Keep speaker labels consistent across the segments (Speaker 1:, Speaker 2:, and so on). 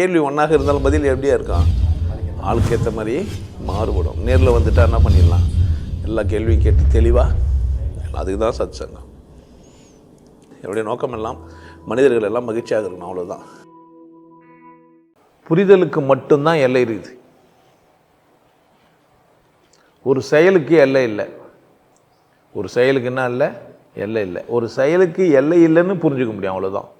Speaker 1: கேள்வி ஒன்றாக இருந்தாலும் பதில் எப்படியா இருக்கான் ஆளுக்கு ஏற்ற மாதிரி மாறுபடும். நேரில் வந்துட்டா என்ன பண்ணிடலாம்? எல்லா கேள்வியும் கேட்டு தெளிவாக அதுக்கு தான் சத் சங்கம் என்னுடைய நோக்கம் எல்லாம் மனிதர்கள் எல்லாம் மகிழ்ச்சியாக இருக்கணும் அவ்வளோதான் புரிதலுக்கு மட்டும்தான் எல்லை இருக்குது. ஒரு செயலுக்கு எல்லை இல்லை. ஒரு செயலுக்கு என்ன இல்லை? எல்லை இல்லை. ஒரு செயலுக்கு எல்லை இல்லைன்னு புரிஞ்சுக்க முடியும் அவ்வளோதான்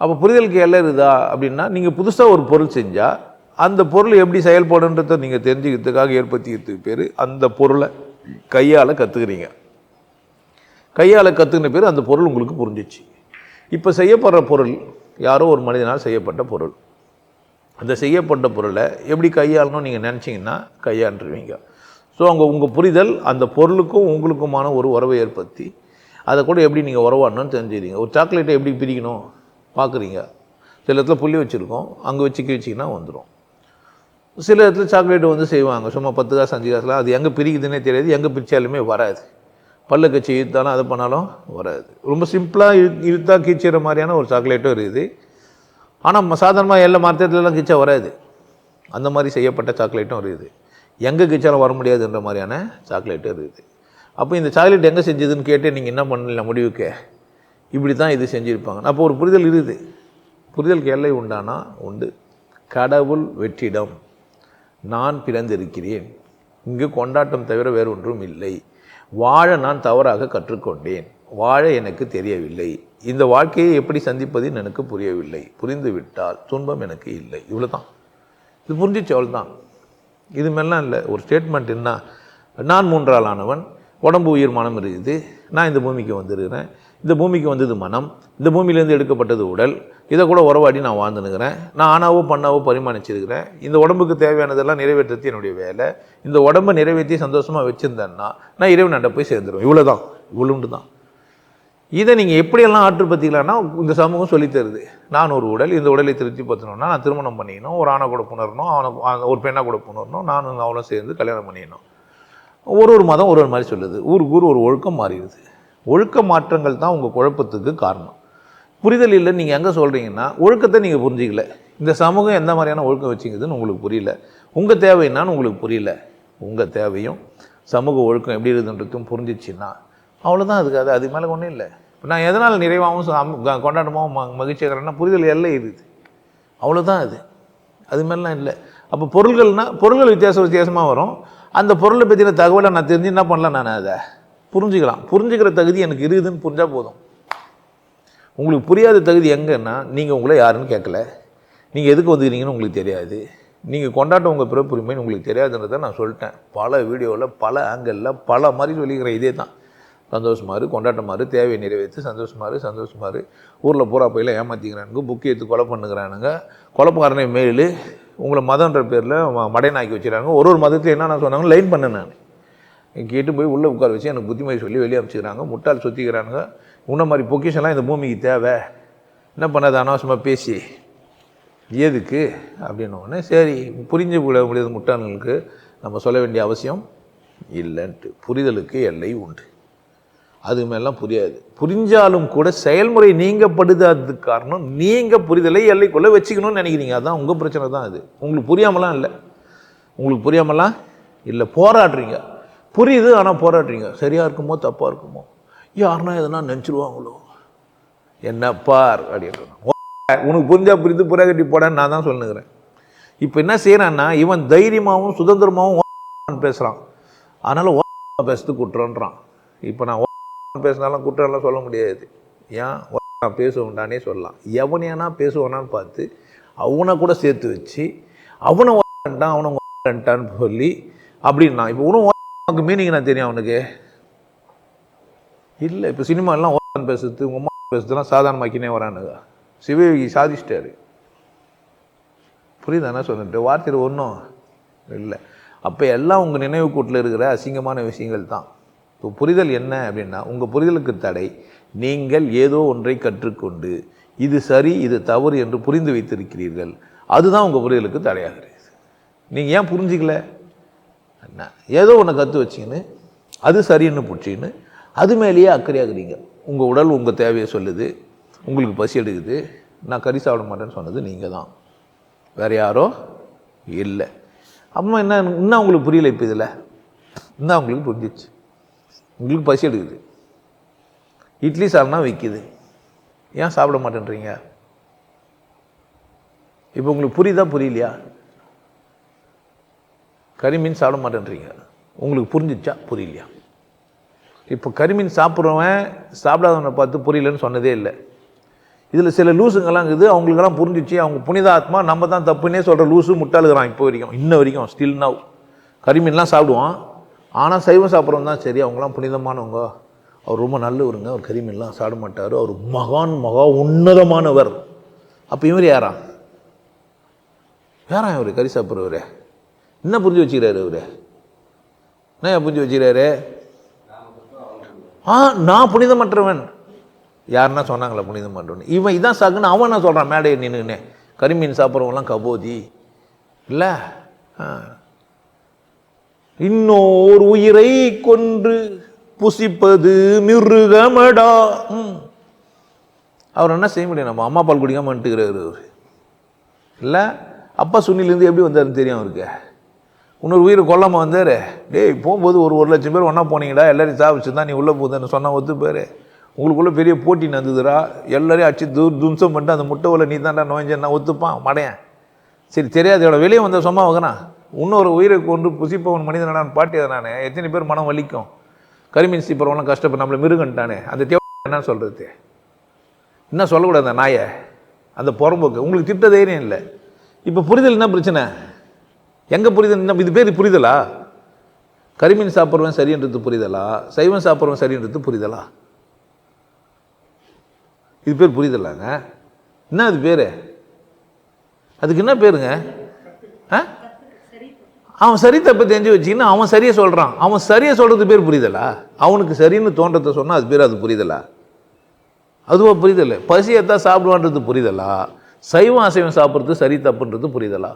Speaker 1: அப்போ புரிதலுக்கு எல்லாம் இருக்குதா அப்படின்னா நீங்கள் புதுசாக ஒரு பொருள் செஞ்சால் அந்த பொருள் எப்படி செயல்படுன்றதை நீங்கள் தெரிஞ்சுக்கிறதுக்காக ஏற்படுத்திக்கிறதுக்கு பேர் அந்த பொருளை கையால் கற்றுக்குறீங்க கையால் கற்றுக்கின பேர் அந்த பொருள் உங்களுக்கு புரிஞ்சிச்சு. இப்போ செய்யப்படுற பொருள் யாரோ ஒரு மனிதனால் செய்யப்பட்ட பொருள். அந்த செய்யப்பட்ட பொருளை எப்படி கையாளணும்னு நீங்கள் நினச்சிங்கன்னா கையாண்டுருவீங்க. ஸோ அங்கே உங்கள் புரிதல் அந்த பொருளுக்கும் உங்களுக்குமான ஒரு உறவை ஏற்படுத்தி அதை கூட எப்படி நீங்கள் உறவாடணும்னு தெரிஞ்சுக்கிறீங்க. ஒரு சாக்லேட்டை எப்படி பிரிக்கணும்? பார்க்குறீங்க. சில இடத்துல புள்ளி வச்சுருக்கோம். அங்கே வச்சுக்க வச்சிங்கன்னா வந்துடும் சில இடத்துல சாக்லேட் வந்து செய்வாங்க. சும்மா பத்து காசு அஞ்சு காசுலாம் அது எங்கே பிரிக்குதுன்னே தெரியாது. எங்கே பிரித்தாலுமே வராது. பல்ல கட்சி இழுத்தாலும் அதை பண்ணாலும் வராது. ரொம்ப சிம்பிளாக இழு இழுத்தா கீச்சுற மாதிரியான ஒரு சாக்லேட்டும் இருக்குது. ஆனால் சாதாரணமாக எல்லா மரத்துலலாம் கீச்சா வராது. அந்த மாதிரி செய்யப்பட்ட சாக்லேட்டும் இருக்குது. எங்கே கிச்சாலும் வர முடியாதுன்ற மாதிரியான சாக்லேட்டும் இருக்குது. அப்போ இந்த சாக்லேட் எங்கே செஞ்சதுன்னு கேட்டு நீங்கள் என்ன பண்ணல முடிவுக்கு? இப்படி தான் இது செஞ்சுருப்பாங்க. அப்போ ஒரு புரிதல் இருக்குது. புரிதலுக்கு எல்லை உண்டானா? உண்டு. கடவுள் வெற்றிடம். நான் பிறந்திருக்கிறேன். இங்கு கொண்டாட்டம் தவிர வேறு ஒன்றும் இல்லை. வாழ நான் தவறாக கற்றுக்கொண்டேன். வாழ எனக்கு தெரியவில்லை. இந்த வாழ்க்கையை எப்படி சந்திப்பதுன்னு எனக்கு புரியவில்லை. புரிந்து விட்டால் துன்பம் எனக்கு இல்லை. இவ்வளோ தான் இது புரிஞ்சிச்சு அவ்வளோதான் இது மாதிரிலாம் இல்லை. ஒரு ஸ்டேட்மெண்ட் என்ன? நான் மூன்றாளானவன் உடம்பு உயிர் மனம் இருக்குது. நான் இந்த பூமிக்கு வந்துருக்கிறேன். இந்த பூமிக்கு வந்தது மனம். இந்த பூமியிலேருந்து எடுக்கப்பட்டது உடல். இதை கூட உறவாடி நான் வாழ்ந்துனுக்கிறேன். நான் ஆனாவோ பண்ணாவோ பரிமாணிச்சிருக்கிறேன். இந்த உடம்புக்கு தேவையானதெல்லாம் நிறைவேற்றுறது என்னுடைய வேலை. இந்த உடம்பை நிறைவேற்றி சந்தோஷமாக வச்சுருந்தேன்னா நான் இறைவன்கிட்ட போய் சேர்ந்துருவேன். இவ்வளோ தான் இவ்வளோண்டு தான் இதை நீங்கள் எப்படியெல்லாம் ஆற்றுப்படுத்திக்கலாம்னா இந்த சமூகம் சொல்லித் தருது நான் ஒரு உடல் இந்த உடலை திருப்தி பற்றணும்னா நான் திருமணம் பண்ணிக்கணும். ஒரு ஆணை கூட புணரணும் அவனை ஒரு பெண்ணை கூட புணரணும். நானும் அவளும் சேர்ந்து கல்யாணம் பண்ணிக்கணும். ஒரு ஒரு மதம் ஒரு ஒரு மாதிரி சொல்லுது. ஊருக்கு ஊர் ஒரு ஒழுக்கம் மாறிடுது. ஒழுக்க மாற்றங்கள் தான் உங்கள் குழப்பத்துக்கு காரணம். புரிதல் இல்லை நீங்கள் எங்கே சொல்கிறீங்கன்னா ஒழுக்கத்தை நீங்கள் புரிஞ்சிக்கல. இந்த சமூகம் எந்த மாதிரியான ஒழுக்கம் வச்சுக்குதுன்னு உங்களுக்கு புரியல. உங்கள் தேவை என்னன்னு உங்களுக்கு புரியல. உங்கள் தேவையும் சமூக ஒழுக்கம் எப்படி இருக்குதுன்றதும் புரிஞ்சிச்சின்னா அவ்வளோதான் அதுக்கு அது அது மேலே ஒன்றும் இல்லை. இப்போ நான் எதனால் நிறைவாகவும் ச- கொண்டாட்டமாகவும் ம மகிழ்ச்சியாகிறேன்னா புரிதல் எல்லாம் இருக்குது அவ்வளோதான் அது. அது மாதிரிலாம் இல்லை. அப்போ பொருள்கள்னால் பொருள்கள் வித்தியாசம் வித்தியாசமாக வரும். அந்த பொருளை பற்றின தகவலை நான் தெரிஞ்சு என்ன பண்ணலாம் நான் அதை புரிஞ்சுக்கலாம். புரிஞ்சுக்கிற தகுதி எனக்கு இருக்குதுன்னு புரிஞ்சால் போதும். உங்களுக்கு புரியாத தகுதி எங்கன்னா நீங்கள் உங்களை யாருன்னு கேட்கல. நீங்கள் எதுக்கு வந்துக்கிறீங்கன்னு உங்களுக்கு தெரியாது. நீங்கள் கொண்டாட்டம் உங்கள் பிறப்புரிமைன்னு உங்களுக்கு தெரியாதுன்றதை நான் சொல்லிட்டேன். பல வீடியோவில் பல ஆங்கிளில் பல மாதிரி சொல்லிக்கிறேன் இதே தான். சந்தோஷமாரு கொண்டாட்டமாரு தேவையை நிறைவேற்றி சந்தோஷமாரு சந்தோஷமாரு. ஊரில் பூரா போயில ஏமாற்றிக்கிறானுங்க புக்கு எடுத்து கொலை பண்ணுகிறானுங்க. கொலைப்பாரனை மேலு உங்களை மதன்ற பேரில் மடையனாக்கி வச்சுக்கிறாங்க. ஒரு ஒரு மதத்தில் என்னென்ன சொன்னாங்க லைன் பண்ணேன் நான். கேட்டு போய் உள்ளே உட்கார வச்சு எனக்கு புத்திமதி சொல்லி வெளியே அனுப்பிச்சிக்கிறாங்க முட்டாள் சுற்றிக்கிறானுங்க உன்ன மாதிரி பொக்கிஷன்லாம் இந்த பூமிக்கு தேவை. என்ன பண்ணாது? அனாவசியமாக பேசி. எதுக்கு? அப்படின்ன சரி புரிஞ்சு விட முடியாத முட்டாள்களுக்கு. நம்ம சொல்ல வேண்டிய அவசியம் இல்லைன்ட்டு. புரிதலுக்கு எல்லை உண்டு. அது மேலாம் புரியாது. புரிஞ்சாலும் கூட செயல்முறை நீங்கப்படுதாததுக்கு காரணம் நீங்கள் புரிதலை எல்லைக்குள்ளே வச்சுக்கணும்னு நினைக்கிறீங்க. அதான் உங்கள் பிரச்சனை தான் அது. உங்களுக்கு புரியாமலாம் இல்லை. உங்களுக்கு புரியாமலாம் இல்லை. போராடுறீங்க. புரியுது ஆனால் போராடுறீங்க. சரியாக இருக்குமோ தப்பாக இருக்குமோ? யாருன்னா எதனா நினச்சிருவாங்களோ? என்ன பார் அப்படின்னு உனக்கு புரிஞ்சால் புரிந்து புறகட்டி போடான்னு நான் தான் சொல்லுங்கிறேன் இப்போ என்ன செய்கிறான்னா இவன் தைரியமாகவும் சுதந்திரமாகவும் பேசுகிறான் அதனால் பேசுறது குற்றன்றான் இப்போ நான் பேசினாலும் குற்றம்லாம் சொல்ல முடியாது. ஏன்? நான் சொல்லலாம். எவனையானா பேசுவானான்னு பார்த்து அவனை கூட சேர்த்து வச்சு அவனை ஒன்றான் அவனை வந்துட்டான்னு சொல்லி அப்படின்னா இப்போ உனக்கு மீனிங் நான் தெரியும் அவனுக்கு? இல்லை இப்போ சினிமாலாம் ஓன் பேசுறது உங்கள் அம்மா பேசுறதுலாம் சாதாரணமாக்கினே வரானுங்க. சிவயோகி சாதிச்சிட்டாரு. புரியுதா என்ன சொல்லிட்டு வார்த்தையில் ஒன்றும் இல்லை. அப்போ எல்லாம் உங்கள் நினைவு கூட்டில் இருக்கிற அசிங்கமான விஷயங்கள் தான். இப்போ புரிதல் என்ன அப்படின்னா உங்கள் புரிதலுக்கு தடை. நீங்கள் ஏதோ ஒன்றை கற்றுக்கொண்டு இது சரி இது தவறு என்று புரிந்து வைத்திருக்கிறீர்கள். அதுதான் உங்கள் புரிதலுக்கு தடையாகிறது நீங்கள் ஏன் புரிஞ்சிக்கல? என்ன? ஏதோ ஒன்று கற்று வச்சிங்கன்னு அது சரின்னு பிடிச்சின்னு அது மேலேயே அக்கறையாகிறீங்க உங்கள் உடல் உங்கள் தேவையை சொல்லுது உங்களுக்கு பசி எடுக்குது நான் கறி சாப்பிட மாட்டேன்னு சொன்னது நீங்கள் தான். வேற யாரோ? இல்லை. அம்மா என்ன இன்னும் உங்களுக்கு புரியலை இப்போ இதில். இன்னும் உங்களுக்கு புரிஞ்சிச்சு. உங்களுக்கு பசி எடுக்குது. இட்லி சாப்பிட்னா விற்கிது ஏன் சாப்பிட மாட்டேன்றீங்க? இப்போ உங்களுக்கு புரியுதா புரியலையா? கரிமீன் சாப்பிட மாட்டேன்றீங்க. உங்களுக்கு புரிஞ்சிச்சா புரியலையா? இப்போ கரிமீன் சாப்பிட்றவன் சாப்பிடாதவனை பார்த்து புரியலன்னு சொன்னதே இல்லை. இதில் சில லூசுங்கெல்லாம் இருக்குது. அவங்களுக்கெல்லாம் புரிஞ்சிச்சு. அவங்க புனித ஆத்மா நம்ம தான் தப்புன்னே சொல்கிற லூஸு முட்டாளுகிறான் இப்போ வரைக்கும் இன்ன வரைக்கும் ஸ்டில் நவ் கரிமீன்லாம் சாப்பிடுவான். ஆனால் சைவம் சாப்பிட்றவங்க தான் சரி அவங்களாம் புனிதமானவங்க. அவர் ரொம்ப நல்லவருங்க அவர் கறிமீன்லாம் சாப்பிட மாட்டார் அவர் மகான் மகா உன்னதமானவர். அப்போ இவர் யாரா? யாரா இவர் கறி சாப்பிட்றவர். என்ன புரிஞ்சு வச்சுக்கிறாரு இவர்? என்ன புரிஞ்சு வச்சுக்கிறாரு? ஆ நான் புனிதமற்றவன். யாருன்னா சொன்னாங்களே புனிதமற்றவன்? இவன் இதான் சாக்குன்னு அவன் என்ன சொல்கிறான் மேடையை நின்றுன்னு கரிமீன் சாப்பிட்றவங்களாம் கபோதி. இல்லை? ஆ. இன்னோர் உயிரை கொன்று புசிப்பது மிருகமடா. ம். அவர் என்ன செய்ய முடியும்? நம்ம அம்மா பால் குடிக்காம வந்துட்டுக்கிறார் அவர். இல்லை? அப்பா சுனிலேருந்து எப்படி வந்தாருன்னு தெரியும் அவருக்கு? இன்னொரு உயிரை கொல்லாமல் வந்தார். டேய் போகும்போது ஒரு ஒரு லட்சம் பேர் ஒன்றா போனீங்கடா எல்லாரையும் சாப்பிச்சு தான் நீ உள்ளே போகுதுன்னு சொன்னால் ஒத்து பேர் உங்களுக்குள்ளே பெரிய போட்டி நடந்துதுடா. எல்லாரையும் அடிச்சு தூ தும்சம் பண்ணிட்டு அந்த முட்டை உள்ள நீ தான்டா நோய்ஞ்சா ஒத்துப்பான் மடையன். சரி தெரியாது எவ்வளோ வெளியே வந்த சும்மா வைக்கிறான் இன்னொரு உயிரை கொண்டு புசிப்பவன் மனிதனான் பாட்டி அதை நான் எத்தனை பேர் மனம் வலிக்கும். கரிமீன் சீப்பரவெல்லாம் கஷ்டப்பட்டு நம்மளை மிருகன்ட்டானே. அந்த தேவை என்ன சொல்கிறது என்ன சொல்லக்கூடாது அந்த நாயை? அந்த புறம்போக்கு. உங்களுக்கு திட்ட தைரியம் இல்லை. இப்போ புரிதல் என்ன பிரச்சனை? எங்கே புரிதல்? என்ன இது பேர் புரிதலா? கரிமீன் சாப்பிட்றவன் சரின்றது புரிதலா? சைவம் சாப்பிட்றவன் சரின்றது புரிதலா? இது பேர் புரிதலாங்க. என்ன அது பேர்? அதுக்கு என்ன பேருங்க? ஆ? அவன் சரி தப்பு தெரிஞ்சு வச்சுக்கின்னு அவன் சரியை சொல்கிறான் அவன் சரியை சொல்கிறது பேர் புரிதலா? அவனுக்கு சரின்னு தோன்றத்தை சொன்னால் அது பேர் அது புரிதலா? அதுவா புரிதல். பசியத்தான் சாப்பிடுவான்றது புரிதலா? சைவம் அசைவம் சாப்பிட்றது சரி தப்புன்றது புரிதலா?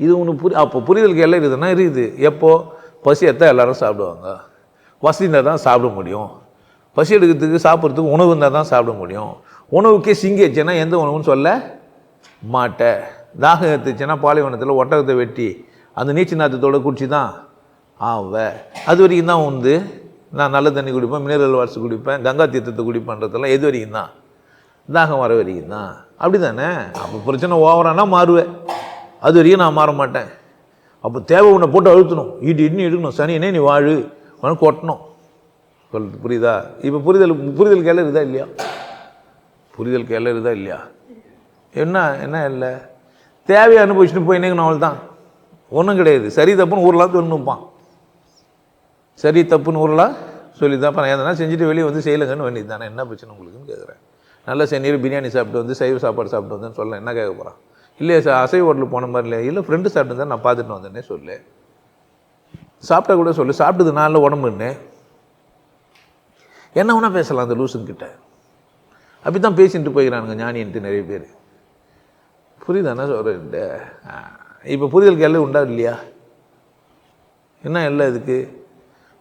Speaker 1: இது ஒன்று புரி அப்போ புரிதலுக்கு எல்லாம் இருக்குதுன்னா இருக்குது. எப்போ? பசியத்தான் எல்லாரும் சாப்பிடுவாங்க. வசதி இருந்தால் தான் சாப்பிட முடியும். பசி எடுக்கிறதுக்கு சாப்பிட்றதுக்கு உணவு இருந்தால் தான் சாப்பிட முடியும். உணவுக்கே சிங்கி வச்சேன்னா எந்த உணவுன்னு சொல்ல? மாட்டேன் தாகம் எடுத்துச்சுன்னா பாலைவனத்தில் ஒட்டகத்தை வெட்டி அந்த நீச்சல் நாற்றத்தோட குடிச்சு தான் ஆவ. அது வரைக்கும் தான் வந்து நான் நல்ல தண்ணி குடிப்பேன் மினரல் வாட்ஸ் குடிப்பேன் கங்கா தீர்த்தத்தை குடிப்பேன்றதெல்லாம் எது வரைக்கும் தான்? தாகம் வர வரைக்கும் தான். அப்படி தானே அப்போ பிரச்சனை ஓவரானா மாறுவேன். அது வரைக்கும் நான் மாற மாட்டேன். அப்போ தேவை உன்னை போட்டு அழுத்தணும். இடி இடி எடுக்கணும் சனியனே நீ வாழு. உனக்கு கொட்டணும். புரியுதா? இப்போ புரிதல் புரிதல் கேள்வி இருக்குதா இல்லையா? புரிதல் கேள்வி இருக்குதா இல்லையா? என்ன என்ன இல்லை? தேவையை அனுபவிச்சுட்டு போய் அவள் தான். ஒன்றும் கிடையாது. சரி தப்புன்னு ஊரெலாம் சொல்லணும்ப்பான் சரி தப்புன்னு ஊரெலாம் சொல்லி தான் நான் எதனா செஞ்சுட்டு வெளியே வந்து செய்யலைங்கன்னு வேண்டியது தானே. என்ன பிரச்சனை உங்களுக்குன்னு கேட்குறேன் நல்லா செஞ்சு பிரியாணி சாப்பிட்டு வந்து சைவ சாப்பாடு சாப்பிட்டு வந்தேன்னு சொல்ல என்ன கேட்க போகிறான் இல்லையா சார் அசைவ ஹோட்டலில் போன மாதிரி இல்லையா. இல்லை ஃப்ரெண்டு சாப்பிட்டு தான் நான் பார்த்துட்டு வந்தேன்னே சொல்லு. சாப்பிட்டா கூட சொல்லு. சாப்பிட்டது நாளில் உடம்புன்னு. என்ன வேணால் பேசலாம் அந்த லூசுங்கிட்ட. அப்படி தான் பேசிட்டு போய்கிறானுங்க ஞானின்ட்டு நிறைய பேர். புரியுது என்ன சொல்கிறேன்ட்டு இப்போ புரிதல் கேள்வி உண்டா இல்லையா? என்ன இல்லை இதுக்கு?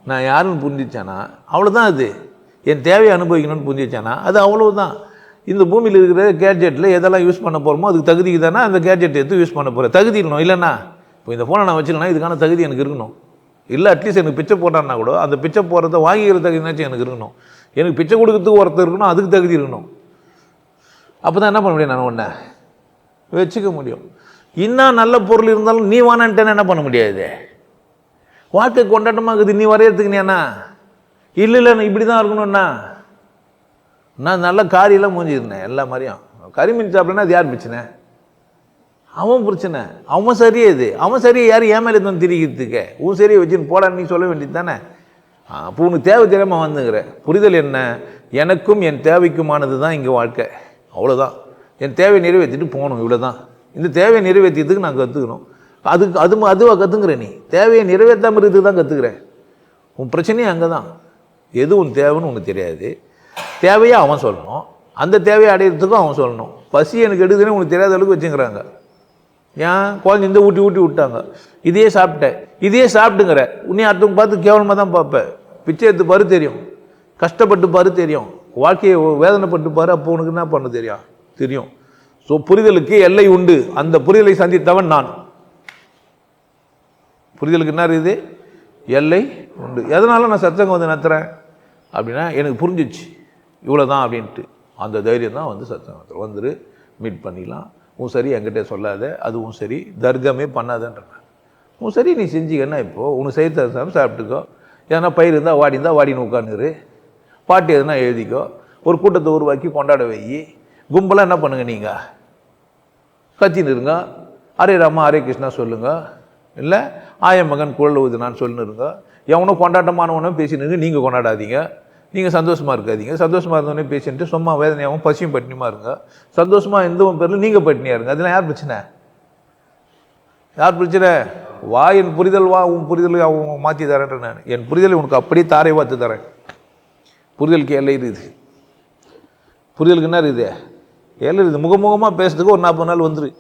Speaker 1: நான் யாருன்னு புரிஞ்சிச்சானா? அவ்வளோதான் அது. என் தேவையை அனுபவிக்கணும்னு புரிஞ்சிச்சானா? அது அவ்வளவுதான். இந்த பூமியில் இருக்கிற கேட்ஜெட்டில் எதெல்லாம் யூஸ் பண்ண போகிறோமோ அதுக்கு தகுதிக்கு தானே அந்த கேட்ஜெட் எடுத்து யூஸ் பண்ண போகிறேன் தகுதி இருக்கணும் இல்லைன்னா இப்போ இந்த ஃபோனை நான் வச்சுக்கணும் இதுக்கான தகுதி எனக்கு இருக்கணும். இல்லை அட்லீஸ்ட் எனக்கு பிச்சை போட்டான்னா கூட அந்த பிச்சை போடுறத வாங்கிக்கிற தகுதினாச்சும் எனக்கு இருக்கணும். எனக்கு பிச்சை கொடுக்கறதுக்கு ஒருத்தர் இருக்கணும் அதுக்கு தகுதி இருக்கணும். அப்போ தான் என்ன பண்ண முடியும் நான் ஒன்று வச்சுக்க முடியும். இன்னும் நல்ல பொருள் இருந்தாலும் நீ வானான்ட்டேன்னு என்ன பண்ண முடியாது வாழ்க்கை கொண்டாட்டமாக இருக்குது நீ வரையறதுக்கு இல்லை இல்லை நான் இப்படி தான் இருக்கணும்ண்ணா நான் நல்ல காரியெல்லாம் மூஞ்சிருந்தேன் எல்லா மாதிரியும். கரிமீன் சாப்பிடனா அது யார் பிரச்சனை? அவன் பிரச்சனை. அவன் சரியே இது? அவன் சரியை யார் ஏன் மேலே வந்து திரிக்கிறதுக்கு? உன் சரியை வச்சுன்னு போடான்னு நீ சொல்ல வேண்டியது தானே? அப்போ உனக்கு தேவை தெரியாமல் வந்துங்கிற புரிதல் என்ன? எனக்கும் என் தேவைக்குமானது தான் இங்கே வாழ்க்கை. அவ்வளோதான் என் தேவையை நிறைவேற்றிட்டு போகணும் இவ்வளோ தான் இந்த தேவையை நிறைவேற்றியதுக்கு நான் கற்றுக்கணும் அதுக்கு அது அதுவாக கற்றுங்குற நீ? தேவையை நிறைவேற்றாமல் இருக்கிறது தான் கற்றுக்குறேன் உன் பிரச்சனையே அங்கே தான் எது உன் தேவைன்னு உனக்கு தெரியாது. தேவையை அவன் சொல்லணும். அந்த தேவையை அடையிறதுக்கும் அவன் சொல்லணும். பசி எனக்கு எடுக்குதுன்னு உனக்கு தெரியாத அளவுக்கு வச்சுக்கிறாங்க. ஏன்? குழந்தை இந்த ஊட்டி ஊட்டி விட்டாங்க. இதையே சாப்பிட்டேன் இதையே சாப்பிட்டுங்கிற. உன்னை அடுத்தவங்க பார்த்து கேவலமாக தான் பார்ப்பேன் பிச்சை எடுத்து பாரு தெரியும். கஷ்டப்பட்டு பாரு தெரியும். வாழ்க்கையை வேதனைப்பட்டு பாரு. அப்போ உனக்கு என்ன பண்ண தெரியும்? தெரியும். ஸோ புரிதலுக்கு எல்லை உண்டு. அந்த புரிதலை சந்தித்தவன் நான். புரிதலுக்கு என்ன இருக்குது? எல்லை உண்டு. எதனால நான் சத்சங்கம் வந்து நடத்துகிறேன் அப்படின்னா எனக்கு புரிஞ்சிச்சு. இவ்வளோ தான் அப்படின்ட்டு. அந்த தைரியம் தான் வந்து சத்சங்கம் வந்துரு. மீட் பண்ணிக்கலாம் உன் சரி என்கிட்ட சொல்லாத. அதுவும் சரி. தர்க்கமே பண்ணாதன்றேன். உன் சரி நீ செஞ்சிக்கன்னா இப்போது உனக்கு செய்ய தரசாம சாப்பிட்டுக்கோ. எதனா பயிர் இருந்தால் வாடி இருந்தால் வாடின்னு உட்காந்துரு பாட்டு எதுனா எழுதிக்கோ. ஒரு கூட்டத்தை உருவாக்கி கொண்டாட வை. கும்பலாக என்ன பண்ணுங்கள் நீங்கள் கத்தின்னு இருங்க. ஹரே ராமா ஹரே கிருஷ்ணா சொல்லுங்கள் இல்லை ஆய மகன் குழல் ஊதுனான்னு சொல்லுன்னு இருங்க. எவனும் கொண்டாட்டமானவனும் பேசினுங்க நீங்கள் கொண்டாடாதீங்க. நீங்கள் சந்தோஷமாக இருக்காதீங்க. சந்தோஷமாக இருந்தவனே பேசிட்டு சும்மா வேதனையாகவும் பசியும் பட்டினியுமா இருங்க. சந்தோஷமாக இருந்தவன் பேரில் நீங்கள் பட்டினியாக இருங்க. அதெல்லாம் யார் பிரச்சனை? யார் பிரச்சனை? வா என் புரிதல் வா உன் புரிதல் அவன் மாற்றி தரேன் நான். என் புரிதலை உனக்கு அப்படியே தாரை வாத்து தரேன். புரிதலுக்கு எல்லை இருக்குது புரிதலுக்கு என்ன இருக்குது ஏழு இருக்குது முகமுகமாக பேசுறதுக்கு ஒரு நாற்பது நாள் வந்துரு.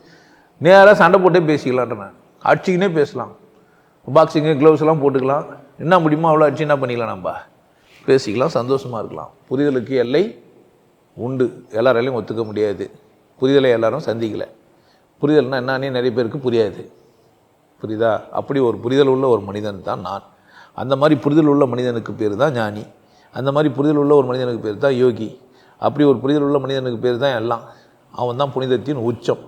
Speaker 1: நேராக சண்டை போட்டே பேசிக்கலான்ட்டு நான். அடிச்சிக்கினே பேசலாம். பாக்ஸிங்கு க்ளவுஸ் எல்லாம் போட்டுக்கலாம். என்ன முடியுமோ அவ்வளோ அடிச்சு என்ன பண்ணிக்கலாம் நம்ம? பேசிக்கலாம் சந்தோஷமாக இருக்கலாம். புரிதலுக்கு எல்லை உண்டு. எல்லாராலையும் ஒத்துக்க முடியாது. புரிதலை எல்லாரும் சந்திக்கலை. புரிதல்னால் என்னன்னே நிறைய பேருக்கு புரியாது. புரியுதா? அப்படி ஒரு புரிதல் உள்ள ஒரு மனிதன் தான் நான். அந்த மாதிரி புரிதல் உள்ள மனிதனுக்கு பேர் தான் ஞானி. அந்த மாதிரி புரிதல் உள்ள ஒரு மனிதனுக்கு பேர் தான் யோகி. அப்படி ஒரு புரிதல் உள்ள மனிதனுக்கு பேர் தான் எல்லாம். அவன் தான் புனிதத்தின் உச்சம்.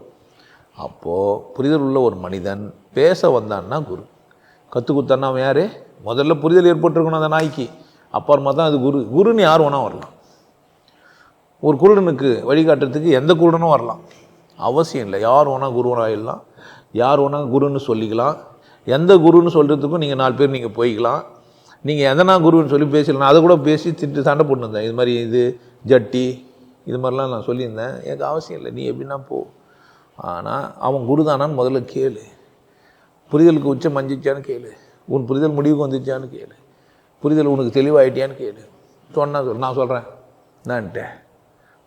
Speaker 1: அப்போது புரிதல் உள்ள ஒரு மனிதன் பேச வந்தான்னா குரு. கற்றுக் கொடுத்தான்னா அவன் யார்? முதல்ல புரிதல் ஏற்பட்டிருக்கணும் அந்த நாய்க்கு. அப்புறமா தான் அது குரு. குருன்னு யார் வேணா வரலாம். ஒரு குருடனுக்கு வழிகாட்டுறதுக்கு எந்த குருடனும் வரலாம். அவசியம் இல்லை. யார் வேணால் குருவராயிடலாம் யார் வேணால் குருன்னு சொல்லிக்கலாம். எந்த குருன்னு சொல்கிறதுக்கும் நீங்கள் நாலு பேர் நீங்கள் போய்க்கலாம். நீங்கள் எதனா குருன்னு சொல்லி பேசலாம் அதை கூட பேசி திட்டு சண்டை போட்டுருந்தேன் இது மாதிரி இது ஜட்டி இது மாதிரிலாம் நான் சொல்லியிருந்தேன். எனக்கு அவசியம் இல்லை. நீ எப்படின்னா போ. ஆனால் அவன் குருதானான்னு முதல்ல கேளு. புரிதலுக்கு உச்சம் மஞ்சிச்சான்னு கேளு. உன் புரிதல் முடிவுக்கு வந்துச்சான்னு கேளு. புரிதல் உனக்கு தெளிவாயிட்டியான்னு கேளு. சொன்னால் சொல். நான் சொல்கிறேன் நான்ட்டேன்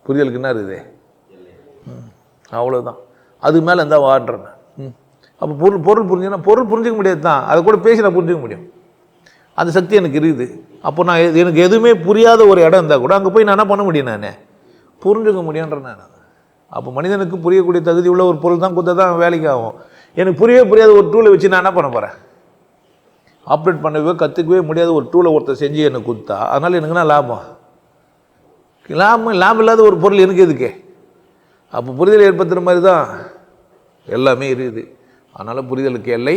Speaker 1: புரிதலுக்கு என்ன இருக்குது? ம் அவ்வளோதான் அதுக்கு மேலே இருந்தால் வாடுறேன் ம். அப்போ பொருள் பொருள் புரிஞ்சுன்னா பொருள் புரிஞ்சிக்க முடியாது தான். அதை கூட பேசி நான் புரிஞ்சிக்க முடியும். அந்த சக்தி எனக்கு இருக்குது. அப்போ நான் எது- எனக்கு எதுவுமே புரியாத ஒரு இடம் இருந்தால் கூட அங்கே போய் நான் என்ன பண்ண முடியும் நான்? புரிஞ்சுக்க முடியுன்ற நான் அப்போ மனிதனுக்கு புரியக்கூடிய தகுதி உள்ள ஒரு பொருள் தான் கொடுத்தா தான் வேலைக்கு ஆகும். எனக்கு புரியவே புரியாத ஒரு டூலை வச்சு நான் என்ன பண்ண போகிறேன் ஆப்ரேட் பண்ணவே கற்றுக்கவே முடியாத ஒரு டூலை ஒருத்தர் செஞ்சு எனக்கு கொடுத்தா அதனால் எனக்குன்னா லாபம்? லாபம் லாபம் இல்லாத ஒரு பொருள் எனக்கு எதுக்கு? அப்போ புரிதல் ஏற்படுத்துகிற மாதிரி தான் எல்லாமே இருக்குது. அதனால் புரிதலுக்கு எல்லை